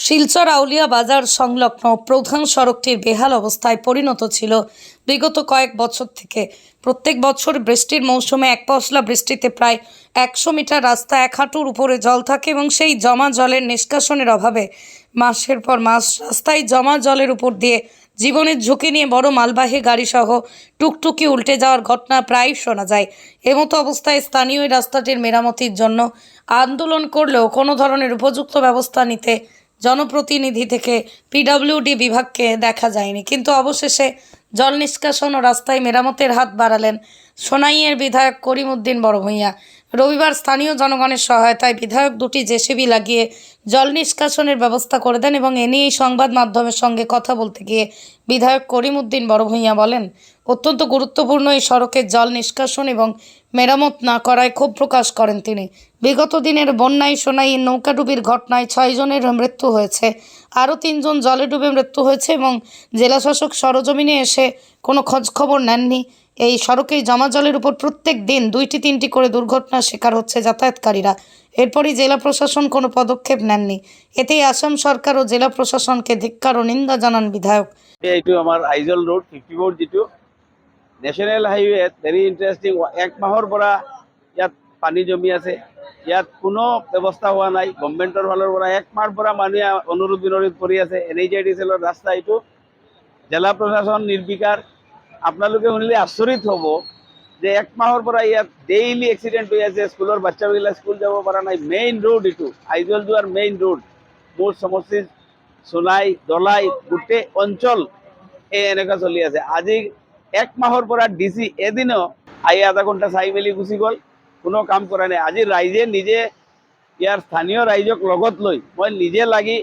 শিলচর আউলিয়া বাজার সংলগ্ন প্রধান সড়কটির বেহাল অবস্থায় পরিণত ছিল বিগত কয়েক বছর থেকে। প্রত্যেক বছর বৃষ্টির মৌসুমে এক পশলা বৃষ্টিতে প্রায় একশো মিটার রাস্তা এক হাঁটুর উপরে জল থাকে এবং সেই জমা জলের নিষ্কাশনের অভাবে মাসের পর মাস রাস্তায় জমা জলের উপর দিয়ে জীবনের ঝুঁকি নিয়ে বড় মালবাহী গাড়িসহ টুকটুকি উল্টে যাওয়ার ঘটনা প্রায়ই শোনা যায়। এমতো অবস্থায় স্থানীয় রাস্তাটির মেরামতির জন্য আন্দোলন করলেও কোনো ধরনের উপযুক্ত ব্যবস্থা নিতে জনপ্রতিনিধি থেকে পিডব্লিউডি বিভাগকে দেখা যায়নি। কিন্তু অবশেষে জল নিষ্কাশন ও রাস্তায় মেরামতের হাত বাড়ালেন সোনাইয়ের বিধায়ক করিমউদ্দিন বড়ভূঁইয়া। রবিবার স্থানীয় জনগণের সহায়তায় বিধায়ক দুটি জেসিবি লাগিয়ে জল নিষ্কাশনের ব্যবস্থা করে দেন এবং এ নিয়েই সংবাদ মাধ্যমের সঙ্গে কথা বলতে গিয়ে বিধায়ক করিম করিমউদ্দিন বড়ভূঁইয়া বলেন, অত্যন্ত গুরুত্বপূর্ণ এই সড়কের জল নিষ্কাশন এবং মেরামত না করায় ক্ষোভ প্রকাশ করেন তিনি। বিগত দিনের বন্যায় সোনাই নৌকাডুবির ঘটনায় ছয়জনের মৃত্যু হয়েছে। আরও তিনজন জলে ডুবে মৃত্যু হয়েছে এবং জেলাশাসক সরজমিনে এসে কোনো খোঁজ খবর নেননি। এই সড়কে জমা জলের উপর প্রত্যেক দিন দুইটি তিনটি করে দুর্ঘটনার শিকার হচ্ছে যাতায়াতকারীরা। এরপরই জেলা প্রশাসন কোনো পদক্ষেপ নেননি। এতেই আসাম সরকার ও জেলা প্রশাসনকে ধিক্কার ও নিন্দা জানান বিধায়ক। এইটো আমাৰ আইজল ৰোড ফিফটি ফ'ৰ যিটো। নেশ্যনেল হাইৱেত ভেৰি ইণ্টাৰেষ্টিং এক মাহৰ পৰা ইয়াত পানী জমি আছে। ইয়াত কোনো ব্যৱস্থা হোৱা নাই। গভৰ্ণমেণ্টৰ ফালৰ পৰা এক মাহৰ পৰা মানুহে অনুৰোধ বিনোধ কৰি আছে। এন এইচ আই ডি চেলৰ ৰাস্তা এইটো। জিলা প্ৰশাসন নিৰ্বিকাৰ আপোনালোকে শুনিলে আচৰিত হ'ব যে এক মাহৰ পৰা ইয়াত ডেইলি এক্সিডেণ্ট হৈ আছে। স্কুলৰ বাচ্চাবিলাক স্কুল যাব পৰা নাই। মেইন ৰোড এইটো। আইজল যোৱাৰ মেইন ৰোড মোৰ সমষ্টিৰ সোনাই, দলাই, গোটেই অঞ্চল এই এনেকুৱা চলি আছে। আজি এক মাহৰ পৰা ডি চি এদিনো আহি আধা ঘণ্টা চাই মেলি গুচি গ'ল। কোনো কাম কৰা নাই। আজি ৰাইজে নিজে ইয়াৰ স্থানীয় ৰাইজক লগত লৈ মই নিজে লাগি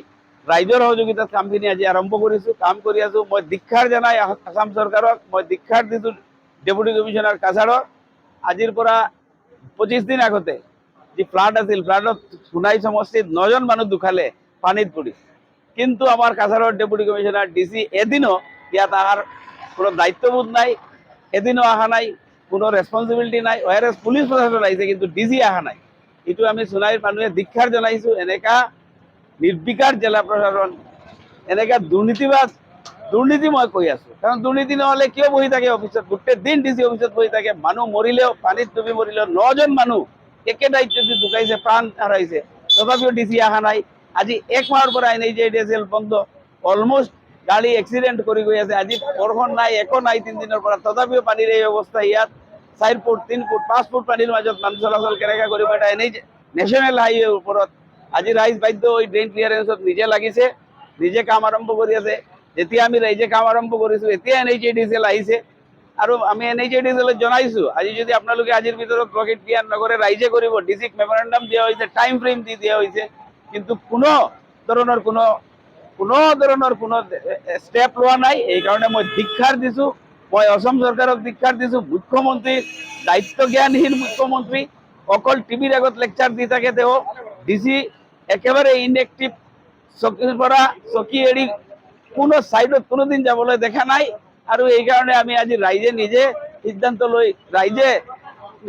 ৰাইজৰ সহযোগিতাত কামখিনি আজি আৰম্ভ কৰিছোঁ, কাম কৰি আছোঁ। মই দীক্ষাৰ জনাই আসাম চৰকাৰক, মই দীক্ষাৰ দিছোঁ ডেপুটি কমিশ্যনাৰ কাছাৰক আজিৰ পৰা পঁচিছ দিন আগতে যি ফ্লাড আছিল ফ্লাডত সোণাই সমষ্টিত নজন মানুহ ঢুকালে পানীত পৰি। কিন্তু আমাৰ কাছাৰৰ ডেপুটি কমিশ্যনাৰ ডি চি এদিনো ইয়াত অহাৰ কোনো দায়িত্ববোধ নাই, এদিনো অহা নাই, কোনো ৰেচপনচিবিলিটি নাই। ৱাই এছ পুলিচ প্ৰশাসন আহিছে, কিন্তু ডি চি অহা নাই। এইটো আমি সোণাইৰ মানুহে দীক্ষাৰ জনাইছোঁ। এনেকা নিৰ্বিকাৰ জিলা প্ৰশাসন এনেকা দুৰ্নীতিবাজ দুৰ্নীতি মই কৈ আছোঁ কাৰণ দুৰ্নীতি নহ'লে কিয় বহি থাকে অফিচত গোটেই দিন ডি চি অফিচত বহি থাকে, মানুহ মৰিলেও, পানীত ডুবি মৰিলেও, নজন মানুহ একে দায়িত্ব দি ঢুকাইছে, প্ৰাণ হাৰাইছে। তথাপিও ডি চি অহা নাই। আজি এক মাহৰ পৰা N H I D L বন্ধ অলমষ্ট গাড়ী এক্সিডেণ্ট কৰি গৈ আছে। আজি বৰষুণ নাই, একো নাই তিনিদিনৰ পৰা। তথাপিও পানীৰ এই অৱস্থা ইয়াত। চাৰি ফুট, তিনি ফুট, পাঁচ ফুট পানীৰ মাজত মানুহ চলাচল কেনেকৈ কৰিব, এটা এনেই নেশ্যনেল হাইৱেৰ ওপৰত আজি ৰাইজ বাধ্য হৈ ড্ৰেইন ক্লিয়াৰেন্সত নিজে লাগিছে, নিজে কাম আৰম্ভ কৰি আছে। যেতিয়া আমি ৰাইজে কাম আৰম্ভ কৰিছোঁ, এতিয়া এন এইচ এ ডি আহিছে। আৰু আমি N H A D C আজি যদি আপোনালোকে আজিৰ ভিতৰত ৰকেট ক্লিয়াৰ নকৰে, ৰাইজে কৰিব ডি চিক মেমৰেণ্ডাম দিয়া হৈছে টাইম ফ্ৰেম দি দিয়া হৈছে। কিন্তু কোনো ধৰণৰ কোনো কোনো ধৰণৰ কোনো ষ্টেপ লোৱা নাই। এইকাৰণে মই দীক্ষাৰ দিছোঁ, মই অসম চৰকাৰক দীক্ষাৰ দিছোঁ। মুখ্যমন্ত্ৰী দায়িত্ব জ্ঞানহীন মুখ্যমন্ত্ৰী, অকল টিভিৰ আগত লেকচাৰ দি থাকে তেওঁ। ডি চি একেবাৰে ইনএক্টিভ চকীৰ পৰা চকী এৰি কোনো ছাইডত কোনোদিন যাবলৈ দেখা নাই। আৰু এইকাৰণে আমি আজি ৰাইজে নিজে সিদ্ধান্ত লৈ, ৰাইজে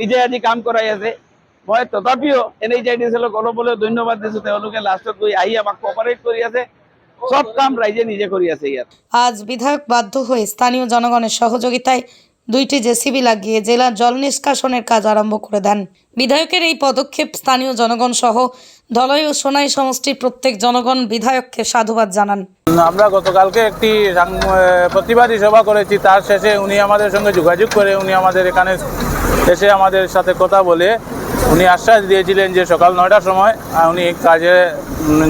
নিজে আজি কাম কৰাই আছে। মই তথাপিও এন এইচ আই ডি চেলক অলপ ধন্যবাদ দিছোঁ। তেওঁলোকে লাষ্টত গৈ আহি আমাক কপাৰেট কৰি আছে। চব কাম ৰাইজে নিজে কৰি আছে ইয়াত। আজ বিধায়ক বাধ্য হয়ে স্থানীয় জনগণের সহযোগিতায় দুইটি জেসিবি লাগিয়ে জেলার জল নিষ্কাশনের কাজ আরম্ভ করে দেন। বিধায়কের এই পদক্ষেপ স্থানীয় জনগণ সহ ধলই ও সোনাই সমষ্টির প্রত্যেক জনগণ বিধায়ককে সাধুবাদ জানান। আমরা গতকালকে একটি প্রতিবাদী সভা করেছি। তার শেষে উনি আমাদের সঙ্গে যোগাযোগ করে উনি আমাদের এখানে এসে আমাদের সাথে কথা বলে উনি আশ্বাস দিয়েছিলেন যে সকাল নয়টার সময় উনি কাজে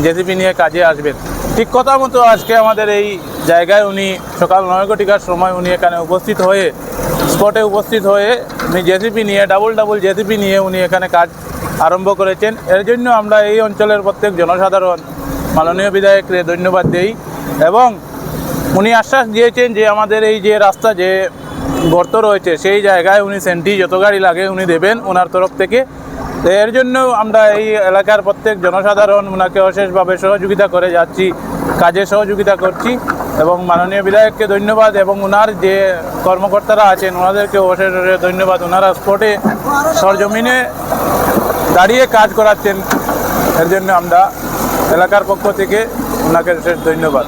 জেসিপি নিয়ে কাজে আসবেন। ঠিক কথা মতো আজকে আমাদের এই জায়গায় উনি সকাল নয় ঘটিকার সময় উনি এখানে উপস্থিত হয়ে, স্পটে উপস্থিত হয়ে উনি জেসিপি নিয়ে, ডাবল ডাবল জেসিপি নিয়ে উনি এখানে কাজ আরম্ভ করেছেন। এর জন্য আমরা এই অঞ্চলের প্রত্যেক জনসাধারণ মাননীয় বিধায়ককে ধন্যবাদ দেই এবং উনি আশ্বাস দিয়েছেন যে আমাদের এই যে রাস্তা যে গর্ত রয়েছে, সেই জায়গায় উনি সেন্টি যত গাড়ি লাগে উনি দেবেন ওনার তরফ থেকে। তো এর জন্য আমরা এই এলাকার প্রত্যেক জনসাধারণ ওনাকে অশেষভাবে সহযোগিতা করে যাচ্ছি, কাজে সহযোগিতা করছি এবং মাননীয় বিধায়ককে ধন্যবাদ এবং ওনার যে কর্মকর্তারা আছেন ওনাদেরকে অশেষ ধন্যবাদ। ওনারা স্পটে সরজমিনে দাঁড়িয়ে কাজ করাচ্ছেন এর জন্য আমরা এলাকার পক্ষ থেকে ওনাকে ধন্যবাদ।